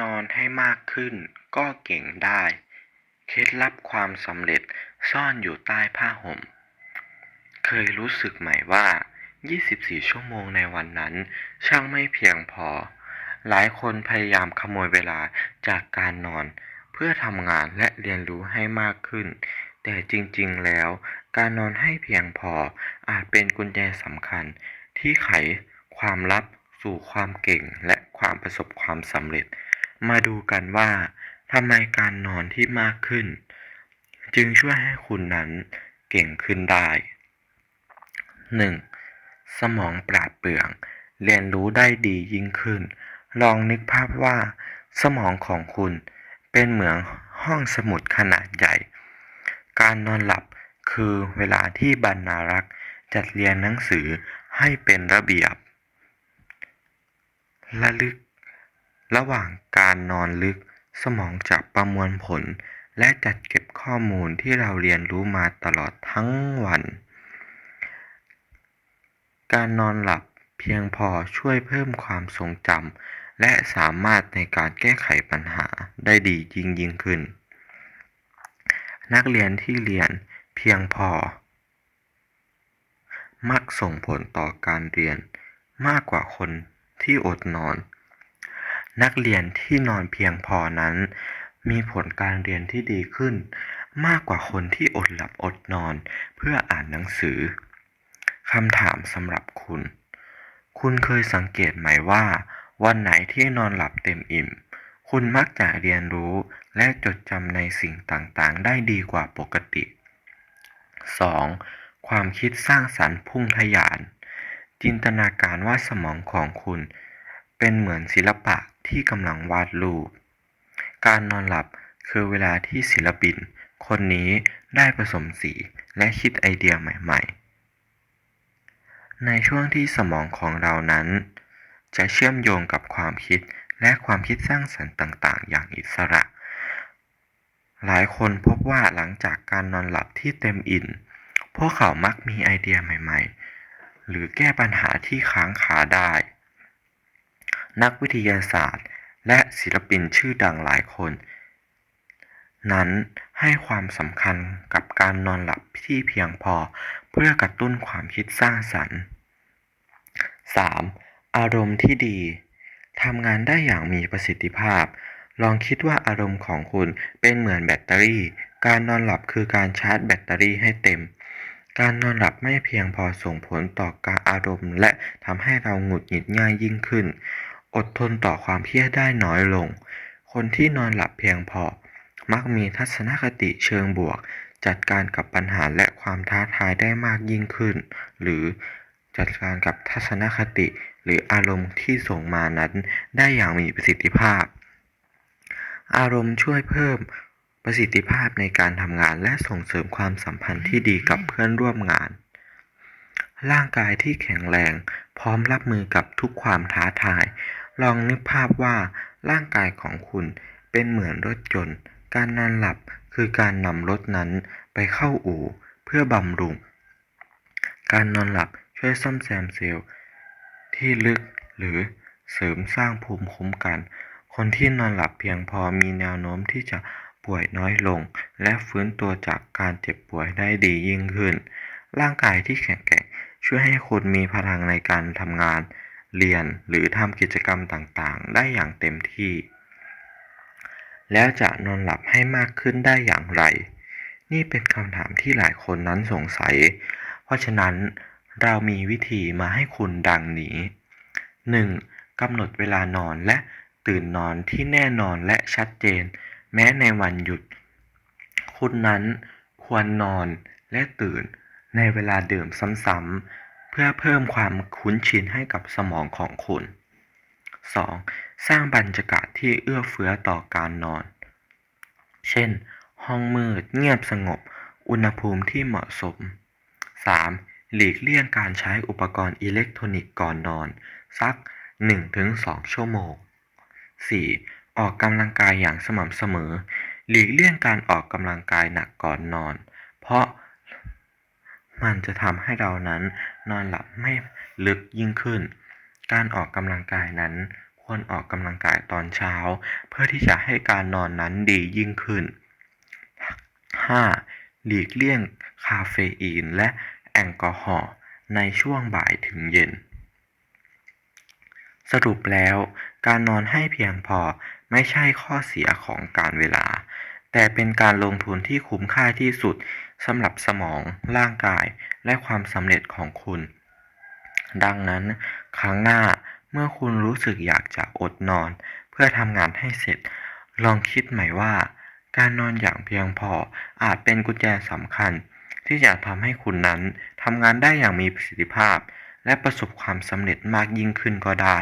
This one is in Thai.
นอนให้มากขึ้นก็เก่งได้ เคล็ดลับความสำเร็จซ่อนอยู่ใต้ผ้าห่ม เคยรู้สึกไหมว่า 24 ชั่วโมงในวันนั้น ช่างไม่เพียงพอ หลายคนพยายามขโมยเวลาจากการนอน เพื่อทำงานและเรียนรู้ให้มากขึ้น แต่จริงๆแล้ว การนอนให้เพียงพออาจเป็นกุญแจสำคัญ ที่ไขความลับสู่ความเก่งและความประสบความสำเร็จ มาดูกันว่าทำไมการนอนที่มากขึ้น จึงช่วยให้คุณนั้นเก่งขึ้นได้ 1. สมองปราดเปรื่อง เรียนรู้ได้ดียิ่งขึ้น ลองนึกภาพว่า สมองของคุณเป็นเหมือนห้องสมุดขนาดใหญ่ การนอนหลับคือเวลาที่บรรณารักษ์จัดเรียงหนังสือให้เป็นระเบียบ ระลึก ระหว่างการนอนลึกสมองจะประมวลผล และจัดเก็บข้อมูลที่เราเรียนรู้มาตลอดทั้งวัน การนอนหลับเพียงพอช่วยเพิ่มความทรงจำและสามารถในการแก้ไขปัญหาได้ดียิ่งยิ่งขึ้น นักเรียนที่เรียนเพียงพอ มักส่งผลต่อการเรียนมากกว่าคนที่อดนอน นักเรียนที่นอนเพียงพอนั้น มีผลการเรียนที่ดีขึ้น มากกว่าคนที่อดหลับอดนอนเพื่ออ่านหนังสือคำถามสำหรับคุณ คุณเคยสังเกตไหมว่า วันไหนที่นอนหลับเต็มอิ่ม คุณมักจะเรียนรู้และจดจำในสิ่งต่างๆ ได้ดีกว่าปกติ 2. ความคิดสร้างสรรค์พุ่งทะยาน จินตนาการว่าสมองของคุณ เป็นเหมือนศิลปะ ที่กำลังวาดรูป การนอนหลับคือเวลาที่ศิลปิน คนนี้ได้ผสมสีและคิดไอเดียใหม่ๆ ในช่วงที่สมองของเรานั้น จะเชื่อมโยงกับความคิดและความคิดสร้างสรรค์ต่างๆ อย่างอิสระ หลายคนพบว่าหลังจากการนอนหลับที่เต็มอิ่มพวกเขามักมีไอเดียใหม่ๆ หรือแก้ปัญหาที่ค้างคาได้ นักวิทยาศาสตร์ และศิลปินชื่อดังหลายคน นั้นให้ความสำคัญกับการนอนหลับที่เพียงพอเพื่อกระตุ้นความคิดสร้างสรรค์ 3. อารมณ์ที่ดีทำงานได้อย่างมีประสิทธิภาพ ลองคิดว่าอารมณ์ของคุณเป็นเหมือนแบตเตอรี่ การนอนหลับคือการชาร์จแบตเตอรี่ให้เต็ม การนอนหลับไม่เพียงพอส่งผลต่อการอารมณ์ และทำให้เราหงุดหงิดง่ายยิ่งขึ้น อดทนต่อความเครียดได้น้อยลง คนที่นอนหลับเพียงพอ มักมีทัศนคติเชิงบวก จัดการกับปัญหาและความท้าทายได้มากยิ่งขึ้น หรือจัดการกับทัศนคติหรืออารมณ์ที่ส่งมานั้นได้อย่างมีประสิทธิภาพ อารมณ์ช่วยเพิ่มประสิทธิภาพในการทำงานและส่งเสริมความสัมพันธ์ที่ดีกับเพื่อนร่วมงาน ร่างกายที่แข็งแรง พร้อมรับมือกับทุกความท้าทาย ลองนึกภาพว่าร่างกายของคุณเป็นเหมือนรถยนต์ การนอนหลับคือการนำรถนั้นไปเข้าอู่เพื่อบำรุง การนอนหลับช่วยซ่อมแซมเซลล์ที่ลึกหรือเสริมสร้างภูมิคุ้มกัน คนที่นอนหลับเพียงพอมีแนวโน้มที่จะป่วยน้อยลง และฟื้นตัวจากการเจ็บป่วยได้ดียิ่งขึ้น ร่างกายที่แข็งแกร่งช่วยให้คุณมีพลังในการทำงาน เรียนหรือทำกิจกรรมต่างๆ ได้อย่างเต็มที่ แล้วจะนอนหลับให้มากขึ้นได้อย่างไร นี่เป็นคำถามที่หลายคนนั้นสงสัย เพราะฉะนั้นเรามีวิธีมาให้คุณดังนี้ 1. กำหนดเวลานอนและตื่นนอนที่แน่นอนและชัดเจน แม้ในวันหยุด คุณนั้นควรนอนและตื่นในเวลาเดิมซ้ำๆ พื่อเพิ่มความคุ้นชินให้กับสมองของคุณ 2. สร้างบรรยากาศที่เอื้อเฟื้อต่อการนอน เช่น ห้องมืดเงียบสงบ อุณหภูมิที่เหมาะสม 3. หลีกเลี่ยงการใช้อุปกรณ์อิเล็กทรอนิกส์ก่อนนอน สัก 1-2 ชั่วโมง 4. ออกกำลังกายอย่างสม่ำเสมอ หลีกเลี่ยงการออกกำลังกายหนักก่อนนอน เพราะ มันจะทำให้เรานั้นนอนหลับไม่ลึกยิ่งขึ้น การออกกำลังกายนั้น ควรออกกำลังกายตอนเช้า เพื่อที่จะให้การนอนนั้นดียิ่งขึ้น 5. หลีกเลี่ยงคาเฟอีนและแอลกอฮอล์ในช่วงบ่ายถึงเย็น สรุปแล้ว การนอนให้เพียงพอไม่ใช่ข้อเสียของการเวลา แต่เป็นการลงทุนที่คุ้มค่าที่สุดสำหรับสมอง ร่างกาย และความสำเร็จของคุณ ดังนั้น ครั้งหน้าเมื่อคุณรู้สึกอยากจะอดนอน เพื่อทำงานให้เสร็จ ลองคิดใหม่ว่า การนอนอย่างเพียงพออาจเป็นกุญแจสำคัญ ที่จะทำให้คุณนั้นทำงานได้อย่างมีประสิทธิภาพ และประสบความสำเร็จมากยิ่งขึ้นก็ได้